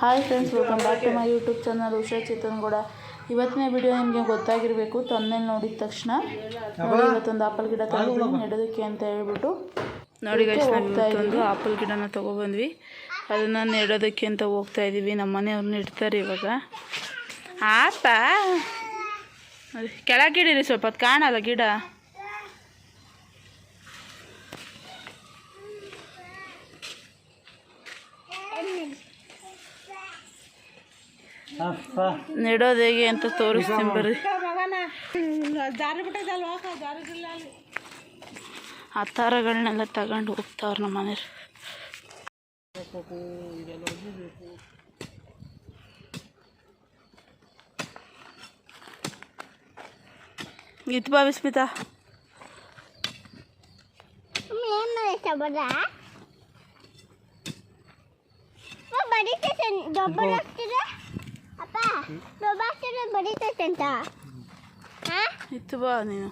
Hi friends welcome back to my YouTube channel Usha Chetan Gowda ಇವತ್ತಿನ video ನಿಮಗೆ ಗೊತ್ತಾಗಿರಬೇಕು ತೊಂದರೆ ನೋಡಿದ ತಕ್ಷಣ. ನೋಡಿ ಇವತ್ತೊಂದು ಆಪಲ್ ಗಿಡ ತಗೊಂಡು ನೆಡೋದಕ್ಕೆ ಅಂತ ಹೇಳ್ಬಿಟ್ಟು. ನೋಡಿ ಒಂದು ಆಪಲ್ ಗಿಡನ ತೊಗೊಬಂದ್ವಿ. ಅದನ್ನು ನೆಡೋದಕ್ಕೆ ಅಂತ ಹೋಗ್ತಾ ಇದ್ದೀವಿ ನಮ್ಮ ಮನೆಯವ್ರು ನೆಡ್ತಾರೆ ಇವಾಗ. ಆಪ ಕೆಳಗಿಡಿರಿ ಸ್ವಲ್ಪ ಅದು ಕಾಣಲ್ಲ ಗಿಡ. ನೆಡೋದು ಹೇಗೆ ಅಂತ ತೋರಿಸ್ತೀನಿ ಬರ್ರಿ. ಆ ಥರಗಳನ್ನೆಲ್ಲ ತಗೊಂಡು ಹೋಗ್ತಾವ್ರ ನಮ್ಮ ಮನೆಯವ್ರು. ಇದು ಬಾ ಮಾಡೈತ ಬರ ಬಡಿತೈತೆ ಅಂತ ಇತ್ತು ಬಾ ನೀನು.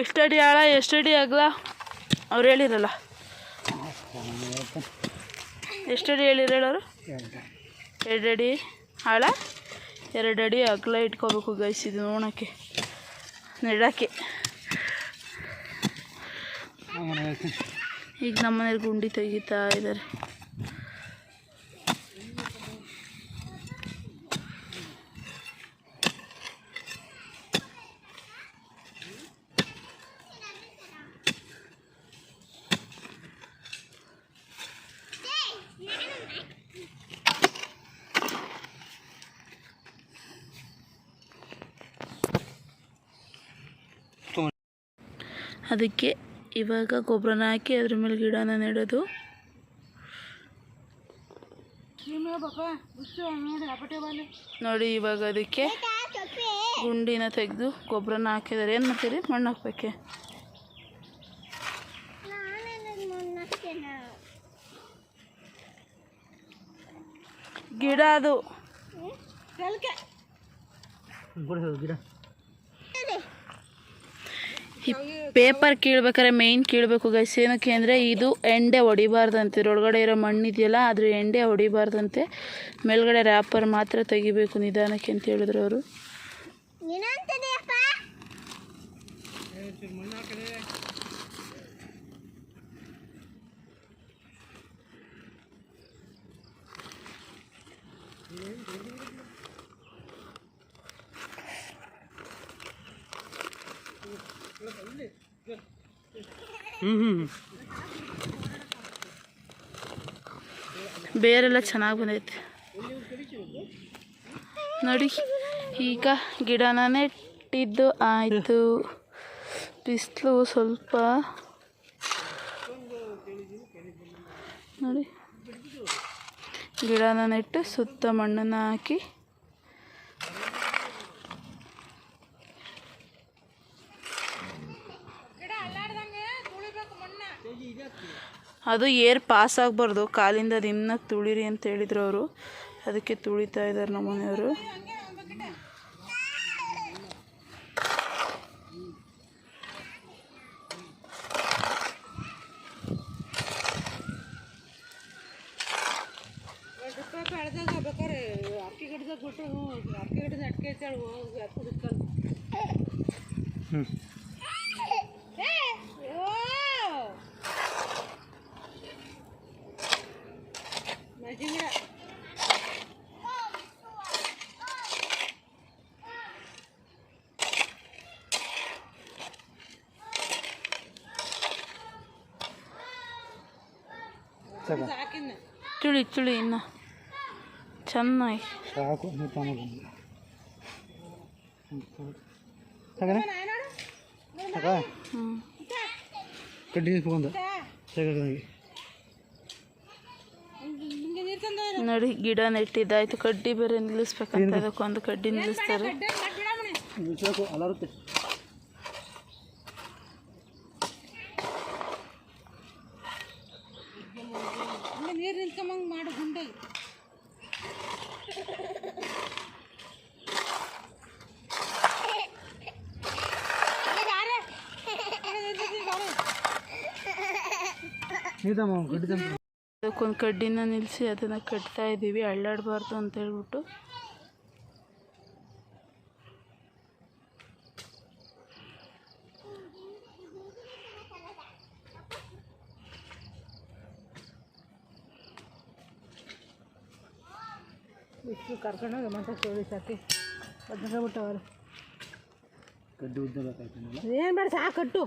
ಎಷ್ಟು ಅಡಿ ಆಳ ಎಷ್ಟು ಅಡಿ ಅಗಲ? ಅವ್ರು ಹೇಳಿರಲ್ಲ. ಎಷ್ಟು ಅಡಿ ಹೇಳಿರ? ಹೇಳೋರು ಎರಡು ಅಡಿ ಆಳ ಎರಡು ಅಡಿ ಅಗಲ ಇಟ್ಕೋಬೇಕು ಗೈಸಿದ್ದು ನೋಡೋಕ್ಕೆ ನೆಡೋಕ್ಕೆ ಈಗ ನಮ್ಮ ಮನೇಲಿ ಗುಂಡಿ ತೆಗಿತಾ ಇದ್ದಾರೆ. ಅದಕ್ಕೆ ಇವಾಗ ಗೊಬ್ಬರನ ಹಾಕಿ ಅದ್ರ ಮೇಲೆ ಗಿಡನ ನೆಡೋದು. ನೋಡಿ ಇವಾಗ ಅದಕ್ಕೆ ಗುಂಡಿನ ತೆಗೆದು ಗೊಬ್ಬರನ ಹಾಕಿದ್ದಾರೆ. ಏನು ಮಾಡ್ತೀರಿ? ಮಣ್ಣು ಹಾಕ್ಬೇಕೆ? ಗಿಡ ಅದು. ಗಿಡ. ಈ ಪೇಪರ್ ಕೀಳ್ಬೇಕಾದ್ರೆ ಮೇಯ್ನ್ ಕೀಳಬೇಕು ಗೈಸ್ ಏನಕ್ಕೆ ಅಂದರೆ ಇದು ಎಂಡೆ ಹೊಡಿಬಾರ್ದಂತೆ. ಒಳಗಡೆ ಇರೋ ಮಣ್ಣು ಇದೆಯಲ್ಲ ಅದ್ರ ಎಂಡೆ ಹೊಡಿಬಾರ್ದಂತೆ. ಮೇಲ್ಗಡೆ ರ್ಯಾಪರ್ ಮಾತ್ರ ತೆಗಿಬೇಕು ನಿಧಾನಕ್ಕೆ ಅಂತ ಹೇಳಿದ್ರು ಅವರು. ಬೇರೆಲ್ಲ ಚೆನ್ನಾಗಿ ಬಂದೈತೆ. ನೋಡಿ, ಈಗ ಗಿಡನ ನೆಟ್ಟಿದ್ದು ಆಯಿತು. ಬಿಸಿಲು ಸ್ವಲ್ಪ. ನೋಡಿ ಗಿಡನ ನೆಟ್ಟು ಸುತ್ತ ಮಣ್ಣನ್ನು ಹಾಕಿ ಅದು ಏರ್ ಪಾಸ್ ಆಗಬಾರ್ದು. ಕಾಲಿಂದ ನಿಮ್ನಾಗ ತುಳಿರಿ ಅಂತ ಹೇಳಿದ್ರು ಅವರು. ಅದಕ್ಕೆ ತುಳಿತಾ ಇದ್ದಾರೆ ನಮ್ಮ ಮನೆಯವರು. ತುಳಿ ತುಳಿ ಇನ್ನ. ಚೆನ್ನಾಗಿ. ಸಾಕು ನೋಡಿ ಗಿಡ ನೆಟ್ಟಿದ್ದಾಯ್ತು. ಕಡ್ಡಿ ಬೇರೆ ನಿಲ್ಲಿಸ್ಬೇಕಂತ ಅದಕ್ಕೊಂದು ಕಡ್ಡಿ ನಿಲ್ಲಿಸ್ತಾರೆ. ಅದಕ್ಕೊಂದು ಕಡ್ಡಿನ ನಿಲ್ಲಿಸಿ ಅದನ್ನು ಕಟ್ತಾ ಇದ್ದೀವಿ ಅಳ್ಳಾಡಬಾರ್ದು ಅಂತ ಹೇಳ್ಬಿಟ್ಟು. ಇಷ್ಟು ಕರ್ಕೊಂಡೋಗಿ ಮತ್ತೆ ಚೋಳಿ ಸಾಕಿ. ಅದನ್ನ ಬಿಟ್ಟವ್ರೆ ಕಡ್ಡಿ ಏನು ಬೇಡ ಸಾಕಟ್ಟು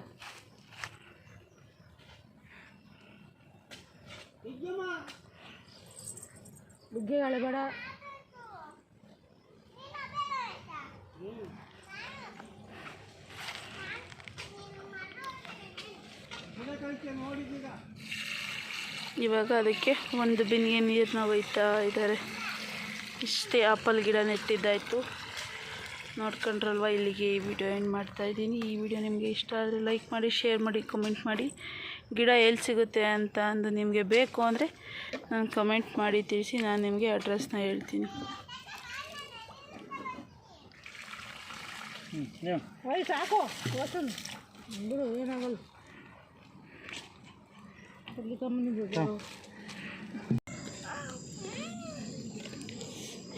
ಬುಗ್ಗೆ ಅಳಬೇಡ ಇವಾಗ ಅದಕ್ಕೆ ಒಂದು ಬಿನ್ಗೆ ನೀರನ್ನ ಒಯ್ತಾ ಇದ್ದಾರೆ. ಇಷ್ಟೇ ಆಪಲ್ ಗಿಡ ನೆಟ್ಟಿದ್ದಾಯಿತು. ನೋಡ್ಕೊಂಡ್ರಲ್ವ ಇಲ್ಲಿಗೆ ಈ ವಿಡಿಯೋ ಏನು ಮಾಡ್ತಾಯಿದ್ದೀನಿ ಈ ವಿಡಿಯೋ ನಿಮಗೆ ಇಷ್ಟ ಆದರೆ ಲೈಕ್ ಮಾಡಿ ಶೇರ್ ಮಾಡಿ ಕಮೆಂಟ್ ಮಾಡಿ. ಗಿಡ ಎಲ್ಲಿ ಸಿಗುತ್ತೆ ಅಂತ ಅಂದು ನಿಮಗೆ ಬೇಕು ಅಂದರೆ ನಾನು ಕಮೆಂಟ್ ಮಾಡಿ ತಿಳಿಸಿ ನಾನು ನಿಮಗೆ ಅಡ್ರೆಸ್ನ ಹೇಳ್ತೀನಿ. ಸಾಕು. ಬಿಡು ಏನಾಗಲ್ಲ.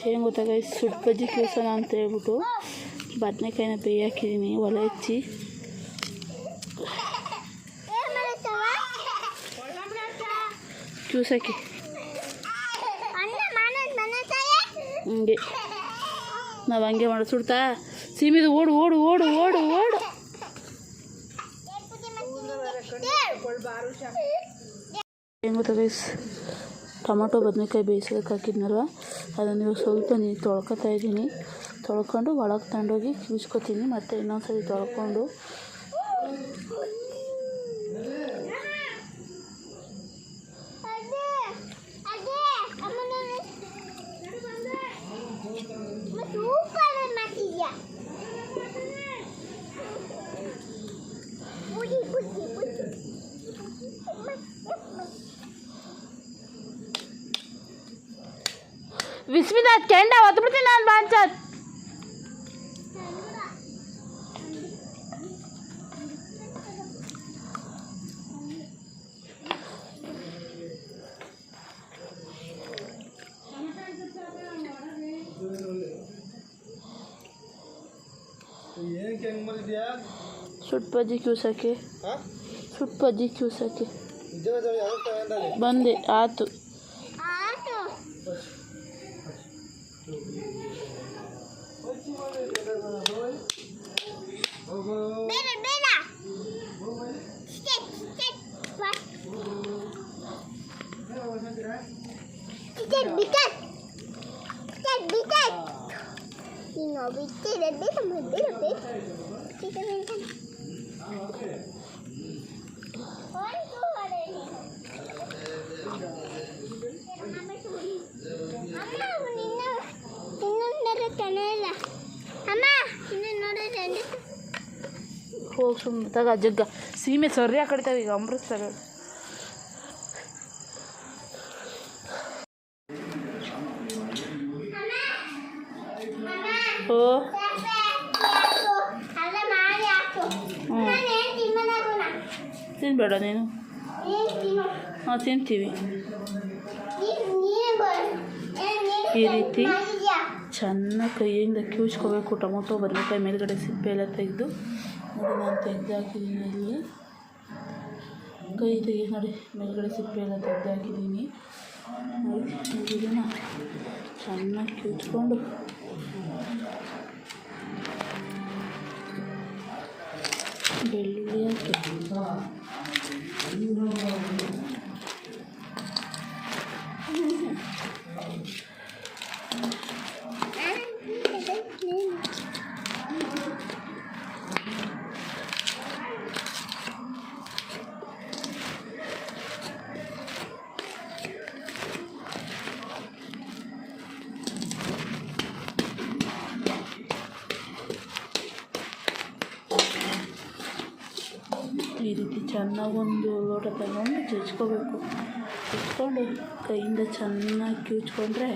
ಏನು ಗೊತ್ತಾಗ ಸುಟ್ಟು ಬಜ್ಜಿ ಕ್ಯೂಸೋಣ ಅಂತ ಹೇಳ್ಬಿಟ್ಟು ಬದನೆಕಾಯಿನ ಬೇಯಿ ಹಾಕಿದ್ದೀನಿ ಒಲೆ ಹಚ್ಚಿ ಏನ್ ಮಾಡತ್ತವ ಮನೆ ತಾಯಿ? ಹಂಗೆ. ನಾವು ಹಂಗೆ ಮಾಡಿ ಸುಡ್ತಾ? ಸೀಮಿದು ಓಡು ಓಡು ಓಡು ಓಡು ಓಡು. ಗೊತ್ತಾ ಗೈಸ್ ಟೊಮಟೊ ಬದನೆಕಾಯಿ ಬೇಯಿಸೋದಕ್ಕೆ ಹಾಕಿದ್ನಲ್ವ? ಅದನ್ನು ನೀವು ಸ್ವಲ್ಪ ನೀರು ತೊಳ್ಕೊತಾ ಇದ್ದೀನಿ ತೊಳ್ಕೊಂಡು ಒಳಗೆ ತಗೊಂಡೋಗಿ ಕಿವಿಸ್ಕೊತೀನಿ ಮತ್ತು ಇನ್ನೊಂದ್ಸರಿ ತೊಳ್ಕೊಂಡು ಅದೇ ಅದೇ ಅಮ್ಮನ ಸೂಪರ್ ಮಾಡ್ತಿದ್ಯಾ ಬುಡಿ ಬುಡಿ ಬುಡಿ ವಿಸ್ಮಿನಾಥ್ ಕೆಂಡ ಒತ್ಬಿಡ್ತೀನಿ ನಾನು ಬಾಂಚತ್ ಏನಕ್ಕೆ ಹೆಂಗೆ ಮಾಡಿದ್ಯಾ ಸುಟ್ಟು ಬಜ್ಜಿ ಕ್ಯೂಸಕ್ಕೆ ಹಾಂ ಸುಟ್ಟು ಬಜ್ಜಿ ಕ್ಯೂಸಕ್ಕೆ ನಿಜ ಯಾವಾಗ ತಗೊಂಡಾನೆ ಬಂದೆ ಆತು ಆಟೋ ಬೇಡ ಬೇಡ ಸ್ಟೆಪ್ ಸ್ಟೆಪ್ ಸ್ಟೆಪ್ ಬಿಟಟ್ ಸ್ಟೆಪ್ ಬಿಟಟ್ ನೀನು ಬಿಟ್ಟಿದೆ ಬೇಡ ಬೇಡ ಬೇಡ ಚಿಕ್ಕ ಬೇಡ ಒಂದು ಹೊಡೆ ಅಮ್ಮ ನಿನ್ನ ಇನ್ನೊಂದರ ತನ ಇಲ್ಲ ಅಮ್ಮ ಇನ್ನು ನೋಡಿದ್ರೆ ಹೋಗಿ ಸುಮ್ಮನೆ ತಗ, ಜಗ್ಗ. ಸೀಮೆ ಸರಿಯಾಗಿ ಕಡಿತಾವೆ ಈಗ ಅಮೃತ ತಗ ಓ ಅಲ್ಲ ಮಾಡಿ ಹಾಕು ಹ್ಞೂ ನಾನು ಏನು ತಿನ್ನೋದಾಗುಣ ತಿನ್ಬೇಡ ನೀನು ಹಾಂ ತಿಂತೀವಿ ಈ ರೀತಿ ಚೆನ್ನಾಗಿ ಕೈಯಿಂದ ಕ್ಯೂಚ್ಕೋಬೇಕು ಟೊಮೊಟೊ ಬದನೆಕಾಯಿ ಮೇಲುಗಡೆ ಸಿಪ್ಪೆ ಎಲ್ಲ ತೆಗೆದು ನೋಡಿ ನಾನು ತೆಗ್ದು ಹಾಕಿದ್ದೀನಿ ಇಲ್ಲಿ ಕೈ ತೆಗಿ ನೋಡಿ ಮೇಲುಗಡೆ ಸಿಪ್ಪೆ ಎಲ್ಲ ತೆಗೆದು ಹಾಕಿದ್ದೀನಿ ನೋಡಿ ಇದನ್ನು ಚೆನ್ನಾಗಿ ಕ್ಯೂಚ್ಕೊಂಡು ಬೆಳ್ಳುಳ್ಳಿ ಹಾಕಿ you know ಚೆನ್ನಾಗಿ ಒಂದು ಲೋಟ ತಗೊಂಡು ಜಜ್ಕೋಬೇಕು. ಚುಚ್ಕೊಂಡು ಕೈಯಿಂದ ಚೆನ್ನಾಗಿ ಕಿವುಚ್ಕೊಂಡ್ರೆ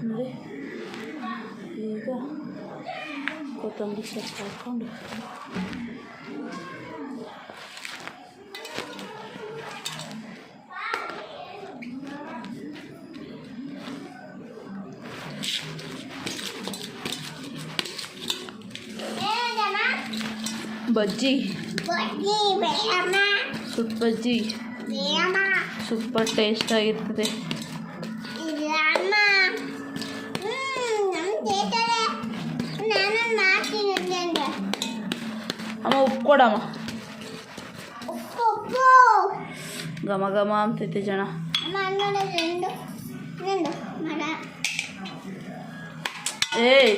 ಅಂದರೆ ಈಗ ಕೊತ್ತಂಬರಿ ಸೊಪ್ಪು ಹಾಕ್ಕೊಂಡು ಬಜ್ಜಿ ಸುಟ್ ಬಜ್ಜಿ ಸೂಪರ್ ಟೇಸ್ಟ್ ಆಗಿರ್ತದೆ. ಅಮ್ಮ ಉಪ್ಪು ಕೊಡಮ್ಮ. ಘಮ ಘಮ ಅಂತೈತೆ ಜನ. ಏಯ್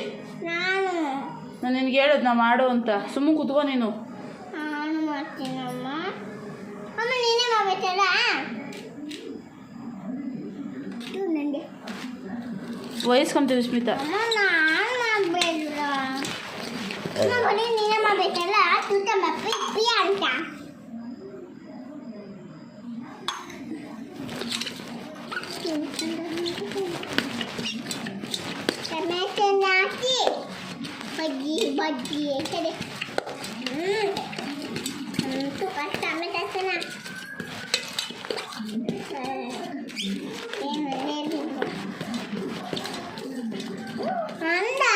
ನಾನು ನಿನ್ಗೆ ಹೇಳೋದು ನಾ ಮಾಡು ಅಂತ. ಸುಮ್ಮನೆ ಕುತ್ಕೋ ನೀನು. ನಾನು ಮಾಡ್ತೀನಮ್ಮ. ಅಮ್ಮ ನೀನೇ ಮಾಡ್ಬೇಕಲ್ಲ? ನನಗೆ ವಯಸ್ಕೊಂತೀವಿ ಸ್ಮಿತಾ. ಅಮ್ಮ ನಾನು ಮಾಡಬೇಡ ನೀನೇ ಮಾಡ್ಬೇಕಲ್ಲ? ತೂಕ ಮಪ್ಪಿ ಅಂತ. బజ్జీయేసరి కష్టమే చేస్తున్నా అందా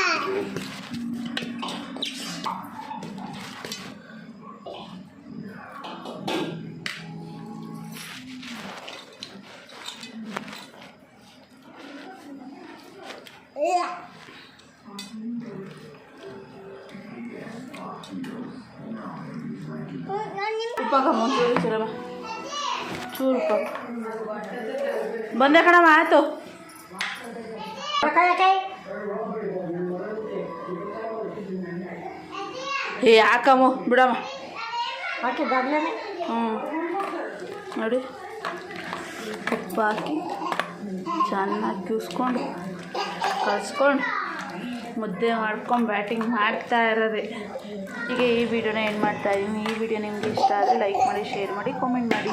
ಅಂದ ಚೂರು ಚೂರಮ್ಮ ಚೂರು ಉಪ್ಪ ಬಂದೆ ಕಣಮ್ಮ ಆಯ್ತು. ಏ ಹಾಕಮ್ಮ ಬಿಡಮ್ಮ. ಹಾಕಿದ್ದಾಗಲೇ ಹ್ಞೂ ನೋಡಿ. ಉಪ್ಪು ಹಾಕಿ ಚೆನ್ನಾಗಿ ಕೂಸ್ಕೊಂಡು ಕಲಿಸ್ಕೊಂಡು ಮುದ್ದೆ ಮಾಡ್ಕೊಂಡು ಬ್ಯಾಟಿಂಗ್ ಮಾಡ್ತಾ ಇರೋದೆ. ಈಗ ಈ ವಿಡಿಯೋನ ಏನು ಮಾಡ್ತಾ ಇದ್ದೀನಿ ಈ ವಿಡಿಯೋ ನಿಮಗೆ ಇಷ್ಟ ಆದರೆ ಲೈಕ್ ಮಾಡಿ ಶೇರ್ ಮಾಡಿ ಕಾಮೆಂಟ್ ಮಾಡಿ.